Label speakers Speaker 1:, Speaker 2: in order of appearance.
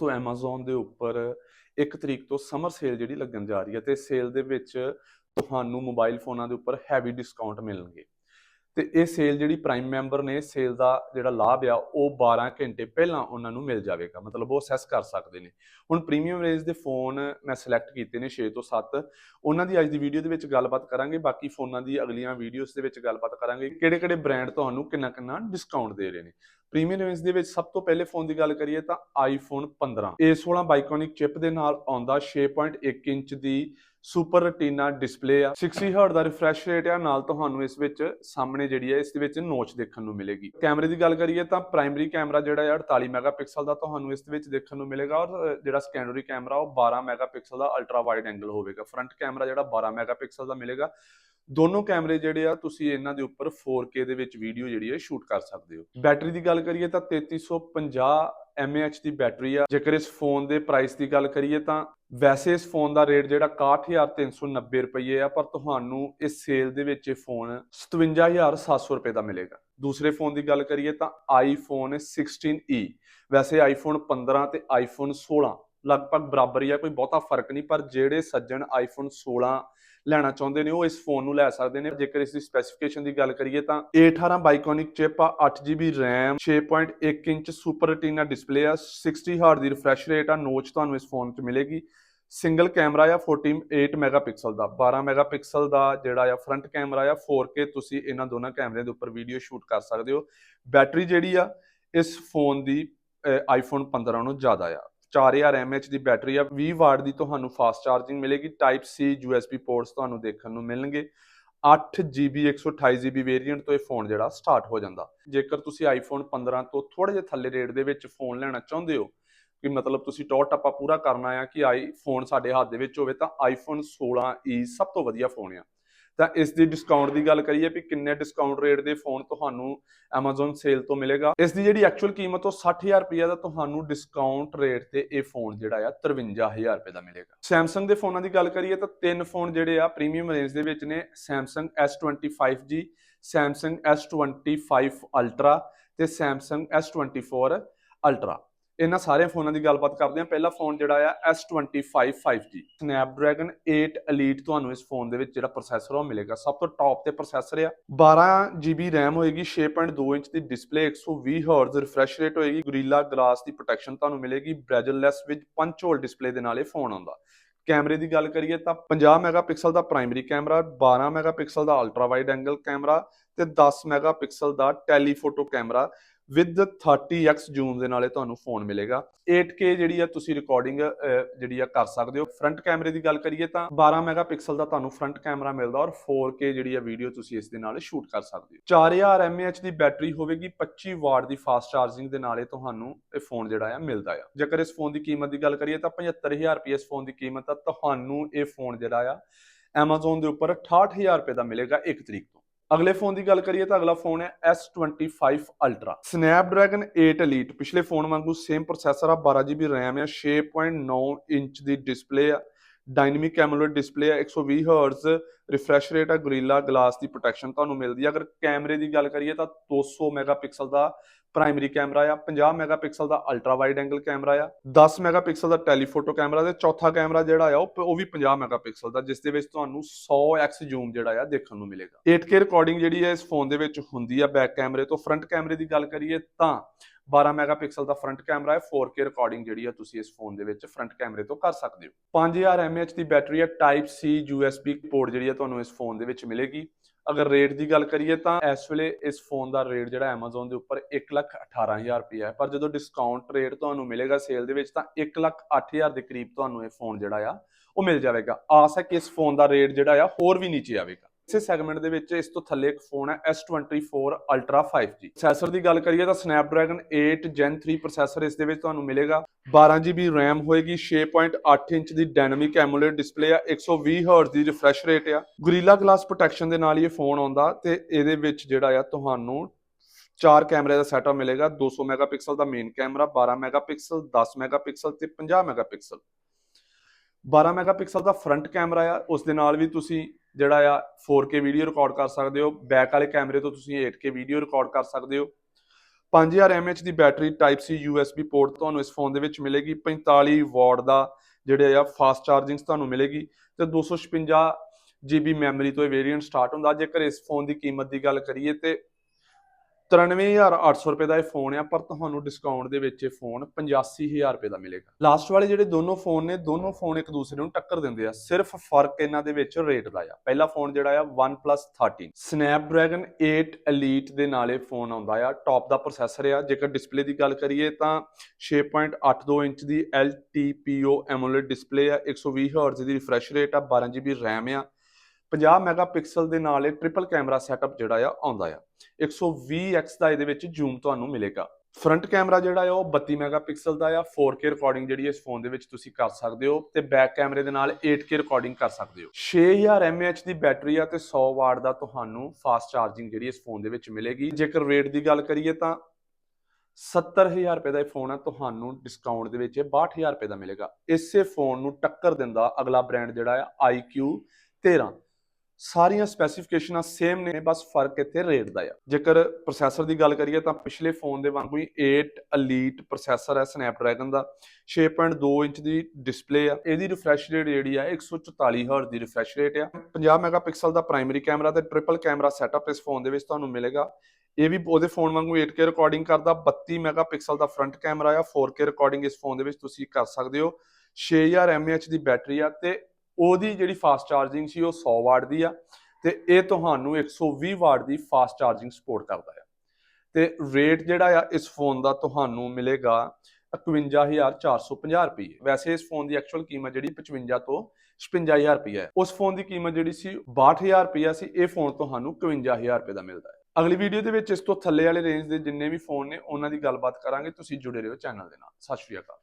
Speaker 1: ਤੋਂ Amazon ਦੇ ਉੱਪਰ 1 ਤਰੀਕ ਤੋਂ ਸਮਰ ਸੇਲ ਜਿਹੜੀ ਲੱਗਣ ਜਾ ਰਹੀ ਹੈ ਤੇ ਸੇਲ ਦੇ ਵਿੱਚ ਤੁਹਾਨੂੰ ਮੋਬਾਈਲ ਫੋਨਾਂ ਦੇ ਉੱਪਰ ਹੈਵੀ ਡਿਸਕਾਊਂਟ ਮਿਲਣਗੇ। ਤੇ ਇਹ ਸੇਲ ਜਿਹੜੀ ਪ੍ਰਾਈਮ ਮੈਂਬਰ ਨੇ ਸੇਲ ਦਾ ਜਿਹੜਾ ਲਾਭ ਆ, ਉਹ 12 ਘੰਟੇ ਪਹਿਲਾਂ ਉਹਨਾਂ ਨੂੰ ਮਿਲ ਜਾਵੇਗਾ। ਮਤਲਬ ਉਹ ਸੈਸ ਕਰ ਸਕਦੇ ਨੇ। ਹੁਣ ਪ੍ਰੀਮੀਅਮ ਰੇਂਜ ਦੇ ਫੋਨ ਮੈਂ ਸਿਲੈਕਟ ਕੀਤੇ ਨੇ 6 ਤੋਂ 7 ਉਹਨਾਂ ਦੀ ਅੱਜ ਦੀ ਵੀਡੀਓ ਦੇ ਵਿੱਚ ਗੱਲਬਾਤ ਕਰਾਂਗੇ। ਬਾਕੀ ਫੋਨਾਂ ਦੀ ਅਗਲੀਆਂ ਵੀਡੀਓਜ਼ ਦੇ ਵਿੱਚ ਗੱਲਬਾਤ ਕਰਾਂਗੇ ਕਿਹੜੇ ਕਿਹੜੇ ਬ੍ਰਾਂਡ ਤੁਹਾਨੂੰ ਕਿੰਨਾ ਕਿੰਨਾ ਡਿਸਕਾਊਂਟ ਦੇ ਰਹੇ ਨੇ। ਪ੍ਰੀਮੀਅਮ ਰੇਂਜ ਦੇ ਵਿੱਚ ਸਭ ਤੋਂ ਪਹਿਲੇ ਫੋਨ ਦੀ ਗੱਲ ਕਰੀਏ ਤਾਂ ਆਈਫੋਨ 15 A16 ਬਾਈਕੋਨਿਕ ਚਿਪ ਦੇ ਨਾਲ ਆਉਂਦਾ 6.1 ਇੰਚ ਦੀ ਸੁਪਰ ਰੈਟੀਨਾ ਡਿਸਪਲੇ ਆ। 60 ਹਰਟ ਦਾ ਰਿਫਰੈਸ਼ ਰੇਟ ਆ। ਨਾਲ ਤੁਹਾਨੂੰ ਇਸ ਵਿੱਚ ਸਾਹਮਣੇ ਜਿਹੜੀ ਹੈ ਇਸ ਦੇ ਵਿੱਚ ਨੋਚ ਦੇਖਣ ਨੂੰ ਮਿਲੇਗੀ। ਕੈਮਰੇ ਦੀ ਗੱਲ ਕਰੀਏ ਤਾਂ ਪ੍ਰਾਇਮਰੀ ਕੈਮਰਾ ਜਿਹੜਾ ਹੈ 48 ਮੈਗਾਪਿਕਸਲ ਦਾ ਤੁਹਾਨੂੰ ਇਸ ਦੇ ਵਿੱਚ ਦੇਖਣ ਨੂੰ ਮਿਲੇਗਾ ਔਰ ਜਿਹੜਾ ਸੈਕੰਡਰੀ ਕੈਮਰਾ, ਉਹ 12 ਮੈਗਾਪਿਕਸਲ ਦਾ ਅਲਟਰਾ ਵਾਈਡ ਐਂਗਲ ਹੋਵੇਗਾ। ਫਰੰਟ ਕੈਮਰਾ ਜਿਹੜਾ 12 ਮੈਗਾਪਿਕਸਲ ਦਾ ਮਿਲੇਗਾ। ਦੋਨੋਂ ਕੈਮਰੇ ਜਿਹੜੇ ਆ, ਤੁਸੀਂ ਇਹਨਾਂ ਦੇ ਉੱਪਰ 4K ਦੇ ਵਿੱਚ ਵੀਡੀਓ ਜਿਹੜੀ ਹੈ ਸ਼ੂਟ ਕਰ ਸਕਦੇ ਹੋ। ਬੈਟਰੀ ਦੀ ਗੱਲ ਕਰੀਏ ਤਾਂ 3350 mAh ਦੀ ਬੈਟਰੀ ਆ। ਜੇਕਰ ਇਸ ਫੋਨ ਦੇ ਪ੍ਰਾਈਸ ਦੀ ਗੱਲ ਕਰੀਏ ਤਾਂ ਵੈਸੇ ਇਸ ਫੋਨ ਦਾ ਰੇਟ ਜਿਹੜਾ 61390 ਰੁਪਏ ਆ, ਪਰ ਤੁਹਾਨੂੰ ਇਸ ਸੇਲ ਦੇ ਵਿੱਚ ਇਹ ਫੋਨ 57700 ਰੁਪਏ ਦਾ ਮਿਲੇਗਾ। ਦੂਸਰੇ ਫੋਨ ਦੀ ਗੱਲ ਕਰੀਏ ਤਾਂ ਆਈਫੋਨ 16e e। ਵੈਸੇ ਆਈਫੋਨ 15 ਤੇ ਆਈਫੋਨ 16 ਲਗਭਗ ਬਰਾਬਰ ਹੀ ਆ, ਕੋਈ ਬਹੁਤਾ ਫ਼ਰਕ ਨਹੀਂ, ਪਰ ਜਿਹੜੇ ਸੱਜਣ ਆਈਫੋਨ 16 ਲੈਣਾ ਚਾਹੁੰਦੇ ਨੇ, ਉਹ ਇਸ ਫੋਨ ਨੂੰ ਲੈ ਸਕਦੇ ਨੇ। ਜੇਕਰ ਇਸ ਦੀ ਸਪੈਸੀਫਿਕੇਸ਼ਨ ਦੀ ਗੱਲ ਕਰੀਏ ਤਾਂ A18 ਬਾਈਕੋਨਿਕ ਚਿਪ ਆ 8GB RAM 6.1 inch super retina display ਆ 60 ਹਰਟ ਦੀ ਰਿਫਰੈਸ਼ ਰੇਟ ਆ, ਨੋਚ ਤੁਹਾਨੂੰ ਇਸ ਫੋਨ 'ਚ ਮਿਲੇਗੀ। ਸਿੰਗਲ ਕੈਮਰਾ ਆ 48 ਮੈਗਾਪਿਕਸਲ ਦਾ 12 ਮੈਗਾਪਿਕਸਲ ਦਾ ਜਿਹੜਾ ਆ ਫਰੰਟ ਕੈਮਰਾ ਆ 4K ਤੁਸੀਂ ਇਹਨਾਂ ਦੋਨਾਂ ਕੈਮਰਿਆਂ ਦੇ ਉੱਪਰ ਵੀਡੀਓ ਸ਼ੂਟ ਕਰ ਸਕਦੇ ਹੋ। ਬੈਟਰੀ ਜਿਹੜੀ ਆ, ਇਸ ਫੋਨ ਦੀ ਆਈਫੋਨ 15 ਨੂੰ ਜ਼ਿਆਦਾ ਆ। 4000 mAh ਦੀ ਬੈਟਰੀ ਆ 20 ਵਾਟ ਦੀ ਤੁਹਾਨੂੰ ਫਾਸਟ ਚਾਰਜਿੰਗ ਮਿਲੇਗੀ ਟਾਈਪ C USB ਪੋਰਟਸ ਤੁਹਾਨੂੰ ਦੇਖਣ ਨੂੰ ਮਿਲਣਗੇ। 8GB 128GB ਵੇਰੀਐਂਟ ਤੋਂ ਇਹ ਫੋਨ ਜਿਹੜਾ ਸਟਾਰਟ ਹੋ ਜਾਂਦਾ। ਜੇਕਰ ਤੁਸੀਂ ਆਈਫੋਨ 15 ਤੋਂ ਥੋੜੇ ਜਿਹਾ ਥੱਲੇ ਰੇਟ ਦੇ ਵਿੱਚ ਫੋਨ ਲੈਣਾ ਚਾਹੁੰਦੇ ਹੋ, ਕਿ ਮਤਲਬ ਤੁਸੀਂ ਟੌਰ ਟੱਪਾ ਪੂਰਾ ਕਰਨਾ ਆ ਕਿ ਆਈਫੋਨ ਸਾਡੇ ਹੱਥ ਦੇ ਵਿੱਚ ਹੋਵੇ, ਤਾਂ ਆਈਫੋਨ 16e e ਸਭ ਤੋਂ ਵਧੀਆ ਫੋਨ ਆ। ਤਾਂ ਇਸ ਦੀ ਡਿਸਕਾਊਂਟ ਦੀ ਗੱਲ ਕਰੀਏ ਵੀ ਕਿੰਨੇ ਡਿਸਕਾਊਂਟ ਰੇਟ ਦੇ ਫੋਨ ਤੁਹਾਨੂੰ Amazon ਸੇਲ ਤੋਂ ਮਿਲੇਗਾ। ਇਸ ਦੀ ਜਿਹੜੀ ਐਕਚੁਅਲ ਕੀਮਤ ਉਹ 60000 ਰੁਪਏ ਦਾ ਤੁਹਾਨੂੰ ਡਿਸਕਾਊਂਟ ਰੇਟ ਤੇ ਇਹ ਫੋਨ ਜਿਹੜਾ ਆ 53000 ਰੁਪਏ ਦਾ ਮਿਲੇਗਾ। Samsung ਦੇ ਫੋਨਾਂ ਦੀ ਗੱਲ ਕਰੀਏ ਤਾਂ ਤਿੰਨ ਫੋਨ ਜਿਹੜੇ ਆ ਪ੍ਰੀਮੀਅਮ ਰੇਂਜ ਦੇ ਵਿੱਚ ਨੇ, Samsung S25G Samsung S25 Ultra ਤੇ Samsung S24 ਅਲਟਰਾ ਇਹਨਾਂ ਸਾਰੇ ਫੋਨਾਂ ਦੀ ਗੱਲਬਾਤ ਕਰਦੇ ਹਾਂ। ਪਹਿਲਾ ਫੋਨ ਜਿਹੜਾ ਆ S25 5G Snapdragon 8 Elite ਤੁਹਾਨੂੰ ਇਸ ਫੋਨ ਦੇ ਵਿੱਚ ਜਿਹੜਾ ਪ੍ਰੋਸੈਸਰ ਉਹ ਮਿਲੇਗਾ। ਸਭ ਤੋਂ ਟੌਪ ਤੇ ਪ੍ਰੋਸੈਸਰ ਆ। 12GB RAM ਹੋਏਗੀ 6.2 ਇੰਚ ਦੀ ਡਿਸਪਲੇ 120 Hz ਰਿਫਰੈਸ਼ ਰੇਟ ਹੋਏਗੀ। Gorilla ਗਲਾਸ ਦੀ ਪ੍ਰੋਟੈਕਸ਼ਨ ਤੁਹਾਨੂੰ ਮਿਲੇਗੀ। ਬ੍ਰੈਜਲਲੈਸ ਵਿੱਚ ਪੰਚ ਹੋਲ ਡਿਸਪਲੇ ਦੇ ਨਾਲ ਇਹ ਫੋਨ ਆਉਂਦਾ। ਕੈਮਰੇ ਦੀ ਗੱਲ ਕਰੀਏ ਤਾਂ 50 ਮੈਗਾਪਿਕਸਲ ਦਾ ਪ੍ਰਾਇਮਰੀ ਕੈਮਰਾ 12 ਮੈਗਾਪਿਕਸਲ ਦਾ ਅਲਟਰਾ ਵਾਈਡ ਐਂਗਲ ਕੈਮਰਾ ਤੇ 10 megapixel the telephoto camera. With 30x zoom ਦੇ ਨਾਲੇ ਤੁਹਾਨੂੰ ਫੋਨ ਮਿਲੇਗਾ। 8K ਜਿਹੜੀ ਆ ਤੁਸੀਂ ਰਿਕਾਰਡਿੰਗ ਜਿਹੜੀ ਆ ਕਰ ਸਕਦੇ ਹੋ। ਫਰੰਟ ਕੈਮਰੇ ਦੀ ਗੱਲ ਕਰੀਏ ਤਾਂ 12 ਮੈਗਾਪਿਕਸਲ ਦਾ ਤੁਹਾਨੂੰ ਫਰੰਟ ਕੈਮਰਾ ਮਿਲਦਾ ਔਰ 4K ਜਿਹੜੀ ਆ ਵੀਡੀਓ ਤੁਸੀਂ ਇਸ ਦੇ ਨਾਲ ਸ਼ੂਟ ਕਰ ਸਕਦੇ ਹੋ। 4000 mAh ਦੀ ਬੈਟਰੀ ਹੋਵੇਗੀ 25 ਵਾਟ ਦੀ ਫਾਸਟ ਚਾਰਜਿੰਗ ਦੇ ਨਾਲੇ ਤੁਹਾਨੂੰ ਇਹ ਫੋਨ ਜਿਹੜਾ ਆ ਮਿਲਦਾ ਆ। ਜੇਕਰ ਇਸ ਫੋਨ ਦੀ ਕੀਮਤ ਦੀ ਗੱਲ ਕਰੀਏ ਤਾਂ 75000 ਰੁਪਏ ਇਸ ਫੋਨ ਦੀ ਕੀਮਤ ਆ। ਤੁਹਾਨੂੰ ਇਹ ਫੋਨ ਜਿਹੜਾ ਆ Amazon ਦੇ ਉੱਪਰ 68000 ਰੁਪਏ ਦਾ ਮਿਲੇਗਾ 1 ਤਰੀਕ ਤੋਂ। ਅਗਲੇ ਫੋਨ ਦੀ ਗੱਲ ਕਰੀਏ ਤਾਂ ਅਗਲਾ ਫੋਨ ਹੈ S25 Ultra Snapdragon 8 Elite, ਪਿਛਲੇ ਫੋਨ ਵਾਂਗੂ ਸੇਮ ਪ੍ਰੋਸੈਸਰ ਆ 12GB RAM ਆ 6.9 ਇੰਚ ਦੀ ਡਿਸਪਲੇ ਆ ਡਾਇਨਾਮਿਕ ਐਮੋਲੇਡ ਡਿਸਪਲੇ ਆ 120 Hz ਰਿਫਰੈਸ਼ ਰੇਟ ਆ, Gorilla ਗਲਾਸ ਦੀ ਪ੍ਰੋਟੈਕਸ਼ਨ ਤੁਹਾਨੂੰ ਮਿਲਦੀ ਆ। ਅਗਰ ਕੈਮਰੇ ਦੀ ਗੱਲ ਕਰੀਏ ਤਾਂ 200 ਮੈਗਾਪਿਕਸਲ ਦਾ ਪ੍ਰਾਇਮਰੀ ਕੈਮਰਾ ਆ 50 ਮੈਗਾਪਿਕਸਲ ਦਾ ਅਲਟਰਾ ਵਾਈਡ ਐਂਗਲ ਕੈਮਰਾ ਆ 10 ਮੈਗਾਪਿਕਸਲ ਦਾ ਟੈਲੀਫੋਟੋ ਕੈਮਰਾ ਤੇ ਚੌਥਾ ਕੈਮਰਾ ਜਿਹੜਾ ਆ, ਉਹ ਉਹ ਵੀ 50 ਮੈਗਾਪਿਕਸਲ ਦਾ, ਜਿਸ ਦੇ ਵਿੱਚ ਤੁਹਾਨੂੰ 100x ਜ਼ੂਮ ਜਿਹੜਾ ਆ ਦੇਖਣ ਨੂੰ ਮਿਲੇਗਾ। 8K ਰਿਕਾਰਡਿੰਗ ਜਿਹੜੀ ਹੈ ਇਸ ਫੋਨ ਦੇ ਵਿੱਚ ਹੁੰਦੀ ਆ ਬੈਕ ਕੈਮਰੇ ਤੋਂ। ਫਰੰਟ ਕੈਮਰੇ ਦੀ ਗੱਲ ਕਰੀਏ ਤਾਂ 12 ਮੈਗਾਪਿਕਸਲ ਦਾ ਫਰੰਟ ਕੈਮਰਾ ਹੈ 4K ਰਿਕਾਰਡਿੰਗ ਜਿਹੜੀ ਆ ਤੁਸੀਂ ਇਸ ਫੋਨ ਦੇ ਵਿੱਚ ਫਰੰਟ ਕੈਮਰੇ ਤੋਂ ਕਰ ਸਕਦੇ ਹੋ। 5000 mAh ਦੀ ਬੈਟਰੀ ਹੈ ਟਾਈਪ C USB ਪੋਰਟ ਜਿਹੜੀ ਆ ਤੁਹਾਨੂੰ ਇਸ ਫੋਨ ਦੇ ਵਿੱਚ ਮਿਲੇਗੀ। ਅਗਰ ਰੇਟ ਦੀ ਗੱਲ ਕਰੀਏ ਤਾਂ ਇਸ ਵੇਲੇ ਇਸ ਫੋਨ ਦਾ ਰੇਟ ਜਿਹੜਾ Amazon ਦੇ ਉੱਪਰ 118000 ਰੁਪਏ ਹੈ। ਪਰ ਜਦੋਂ ਡਿਸਕਾਊਂਟ ਰੇਟ ਤੁਹਾਨੂੰ ਮਿਲੇਗਾ ਸੇਲ ਦੇ ਵਿੱਚ ਤਾਂ 108000 ਦੇ ਕਰੀਬ ਤੁਹਾਨੂੰ ਇਹ ਫੋਨ ਜਿਹੜਾ ਆ, ਉਹ ਮਿਲ ਜਾਵੇਗਾ। ਆਸ ਹੈ ਕਿ ਇਸ ਫੋਨ ਦਾ ਰੇਟ ਜਿਹੜਾ ਆ ਹੋਰ ਵੀ ਨੀਚੇ ਆਵੇਗਾ। ਇਸੇ ਸੈਗਮੈਂਟ ਦੇ ਵਿੱਚ ਇਸ ਤੋਂ ਥੱਲੇ ਇੱਕ ਫੋਨ ਹੈ S24 Ultra 5G ਪ੍ਰੋਸੈਸਰ ਦੀ ਗੱਲ ਕਰੀਏ ਤਾਂ Snapdragon 8 Gen 3 ਪ੍ਰੋਸੈਸਰ ਇਸ ਦੇ ਵਿੱਚ ਤੁਹਾਨੂੰ ਮਿਲੇਗਾ। 12GB RAM ਹੋਏਗੀ 6.8 ਇੰਚ ਦੀ ਡਾਇਨਾਮਿਕ ਐਮੋਲੇਡ ਡਿਸਪਲੇ ਆ 120 Hz ਦੀ ਰਿਫਰੈਸ਼ ਰੇਟ ਆ। Gorilla Glass ਪ੍ਰੋਟੈਕਸ਼ਨ ਦੇ ਨਾਲ ਇਹ ਫੋਨ ਆਉਂਦਾ ਤੇ ਇਹਦੇ ਵਿੱਚ ਜਿਹੜਾ ਆ ਤੁਹਾਨੂੰ ਚਾਰ ਕੈਮਰੇ ਦਾ ਸੈਟਅਪ ਮਿਲੇਗਾ 200 ਮੈਗਾਪਿਕਸਲ ਦਾ ਮੇਨ ਕੈਮਰਾ 12 ਮੈਗਾਪਿਕਸਲ 10 ਮੈਗਾਪਿਕਸਲ ਤੇ 50 ਮੈਗਾਪਿਕਸਲ 12 ਮੈਗਾਪਿਕਸਲ ਦਾ ਫਰੰਟ ਕੈਮਰਾ ਆ, ਉਸ ਦੇ ਨਾਲ ਵੀ ਤੁਸੀਂ ਜਿਹੜਾ ਆ 4K ਵੀਡੀਓ ਰਿਕਾਰਡ ਕਰ ਸਕਦੇ ਹੋ ਬੈਕ ਵਾਲੇ ਕੈਮਰੇ ਤੋਂ ਤੁਸੀਂ 8K ਵੀਡੀਓ ਰਿਕਾਰਡ ਕਰ ਸਕਦੇ ਹੋ। 5000 mAh ਦੀ battery type C USB port ਤੁਹਾਨੂੰ ਇਸ ਫੋਨ ਦੇ ਵਿੱਚ ਮਿਲੇਗੀ। 45 ਵਾਟ ਦਾ ਜਿਹੜੇ ਆ ਫਾਸਟ ਚਾਰਜਿੰਗਸ ਤੁਹਾਨੂੰ ਮਿਲੇਗੀ ਤੇ 256 GB ਮੈਮਰੀ ਤੋਂ ਇਹ ਵੇਰੀਐਂਟ ਸਟਾਰਟ ਹੁੰਦਾ। ਜੇਕਰ ਇਸ ਫੋਨ ਦੀ ਕੀਮਤ ਦੀ ਗੱਲ ਕਰੀਏ ਤੇ 93800 ਰੁਪਏ ਦਾ ਇਹ ਫੋਨ ਆ, ਪਰ ਤੁਹਾਨੂੰ ਡਿਸਕਾਊਂਟ ਦੇ ਵਿੱਚ ਇਹ ਫੋਨ 85000 ਰੁਪਏ ਦਾ ਮਿਲੇਗਾ। ਲਾਸਟ ਵਾਲੇ ਜਿਹੜੇ ਦੋਨੋਂ ਫੋਨ ਨੇ, ਦੋਨੋਂ ਫੋਨ ਇੱਕ ਦੂਸਰੇ ਨੂੰ ਟੱਕਰ ਦਿੰਦੇ ਆ। ਸਿਰਫ ਫ਼ਰਕ ਇਹਨਾਂ ਦੇ ਵਿੱਚ ਰੇਟ ਦਾ ਆ। ਪਹਿਲਾ ਫੋਨ ਜਿਹੜਾ ਆ, OnePlus 13 Snapdragon 8 Elite ਦੇ ਨਾਲ ਇਹ ਫੋਨ ਆਉਂਦਾ ਆ। ਟੌਪ ਦਾ ਪ੍ਰੋਸੈਸਰ ਆ। ਜੇਕਰ ਡਿਸਪਲੇ ਦੀ ਗੱਲ ਕਰੀਏ ਤਾਂ 6.82 ਇੰਚ ਦੀ LTPO AMOLED ਡਿਸਪਲੇ ਆ। 120 Hz ਦੀ ਰਿਫਰੈਸ਼ ਰੇਟ ਆ। 12 GB RAM ਆ। 50 ਮੈਗਾਪਿਕਸਲ ਦੇ ਨਾਲ ਇਹ ਟ੍ਰਿਪਲ ਕੈਮਰਾ ਸੈਟਅਪ ਜਿਹੜਾ ਆ ਆਉਂਦਾ ਆ। 120x ਦਾ ਇਹਦੇ ਵਿੱਚ ਜ਼ੂਮ ਤੁਹਾਨੂੰ ਮਿਲੇਗਾ। ਫਰੰਟ ਕੈਮਰਾ ਜਿਹੜਾ ਆ ਉਹ 32 ਮੈਗਾਪਿਕਸਲ ਦਾ ਆ। 4K ਰਿਕਾਰਡਿੰਗ ਜਿਹੜੀ ਇਸ ਫੋਨ ਦੇ ਵਿੱਚ ਤੁਸੀਂ ਕਰ ਸਕਦੇ ਹੋ ਤੇ ਬੈਕ ਕੈਮਰੇ ਦੇ ਨਾਲ 8K ਰਿਕਾਰਡਿੰਗ ਕਰ ਸਕਦੇ ਹੋ। 6000 mAh ਦੀ ਬੈਟਰੀ ਆ ਤੇ 100 ਵਾਟ ਦਾ ਤੁਹਾਨੂੰ ਫਾਸਟ ਚਾਰਜਿੰਗ ਜਿਹੜੀ ਇਸ ਫੋਨ ਦੇ ਵਿੱਚ ਮਿਲੇਗੀ। ਜੇਕਰ ਰੇਟ ਦੀ ਗੱਲ ਕਰੀਏ ਤਾਂ 70000 ਰੁਪਏ ਦਾ ਇਹ ਫੋਨ ਆ, ਤੁਹਾਨੂੰ ਡਿਸਕਾਊਂਟ ਦੇ ਵਿੱਚ ਇਹ 62000 ਰੁਪਏ ਦਾ ਮਿਲੇਗਾ। ਇਸੇ ਫੋਨ ਨੂੰ ਟੱਕਰ ਦਿੰਦਾ ਅਗਲਾ ਬ੍ਰਾਂਡ ਜਿਹੜਾ ਆ IQ 13 ਸਾਰੀਆਂ ਸਪੈਸੀਫਿਕੇਸ਼ਨਾਂ ਸੇਮ ਨੇ, ਬਸ ਫ਼ਰਕ ਇੱਥੇ ਰੇਟ ਦਾ ਆ। ਜੇਕਰ ਪ੍ਰੋਸੈਸਰ ਦੀ ਗੱਲ ਕਰੀਏ ਤਾਂ ਪਿਛਲੇ ਫੋਨ ਦੇ ਵਾਂਗੂ ਹੀ 8 ਅਲੀਟ ਪ੍ਰੋਸੈਸਰ ਹੈ Snapdragon ਦਾ। 6.2 ਇੰਚ ਦੀ ਡਿਸਪਲੇ ਆ। ਇਹਦੀ ਰਿਫਰੈਸ਼ ਰੇਟ ਜਿਹੜੀ ਆ 144 Hz ਦੀ ਰਿਫਰੈਸ਼ ਰੇਟ ਆ। 50 ਮੈਗਾਪਿਕਸਲ ਦਾ ਪ੍ਰਾਇਮਰੀ ਕੈਮਰਾ ਤੇ ਟ੍ਰਿਪਲ ਕੈਮਰਾ ਸੈਟਅਪ ਇਸ ਫੋਨ ਦੇ ਵਿੱਚ ਤੁਹਾਨੂੰ ਮਿਲੇਗਾ। ਇਹ ਵੀ ਉਹਦੇ ਫੋਨ ਵਾਂਗੂ 8K ਰਿਕਾਰਡਿੰਗ ਕਰਦਾ। 32 ਮੈਗਾਪਿਕਸਲ ਦਾ ਫਰੰਟ ਕੈਮਰਾ ਆ। 4K ਰਿਕਾਰਡਿੰਗ ਇਸ ਫੋਨ ਦੇ ਵਿੱਚ ਤੁਸੀਂ ਕਰ ਸਕਦੇ ਹੋ। 6000 mAh ਦੀ ਬੈਟਰੀ ਆ ਤੇ ਉਹਦੀ ਜਿਹੜੀ ਫਾਸਟ ਚਾਰਜਿੰਗ ਸੀ ਉਹ 100 ਵਾਟ ਦੀ ਆ ਤੇ ਇਹ ਤੁਹਾਨੂੰ 120 ਵਾਟ ਦੀ ਫਾਸਟ ਚਾਰਜਿੰਗ ਸਪੋਰਟ ਕਰਦਾ ਆ। ਤੇ ਰੇਟ ਜਿਹੜਾ ਆ ਇਸ ਫੋਨ ਦਾ ਤੁਹਾਨੂੰ ਮਿਲੇਗਾ 51450 ਰੁਪਏ। ਵੈਸੇ ਇਸ ਫੋਨ ਦੀ ਐਕਚੁਅਲ ਕੀਮਤ ਜਿਹੜੀ 55 ਤੋਂ 56000 ਰੁਪਏ ਹੈ ਉਸ ਫੋਨ ਦੀ ਕੀਮਤ ਜਿਹੜੀ ਸੀ 62000 ਰੁਪਏ ਸੀ, ਇਹ ਫੋਨ ਤੁਹਾਨੂੰ 51000 ਰੁਪਏ ਦਾ ਮਿਲਦਾ ਹੈ ਅਗਲੀ ਵੀਡੀਓ ਦੇ ਵਿੱਚ ਇਸ ਤੋਂ ਥੱਲੇ ਵਾਲੇ ਰੇਂਜ ਦੇ ਜਿੰਨੇ ਵੀ ਫੋਨ ਨੇ, ਉਹਨਾਂ ਦੀ ਗੱਲਬਾਤ ਕਰਾਂਗੇ। ਤੁਸੀਂ ਜੁੜੇ ਰਹੋ ਚੈਨਲ ਦੇ ਨਾਲ। ਸਤਿ ਸ਼੍ਰੀ ਅਕਾਲ।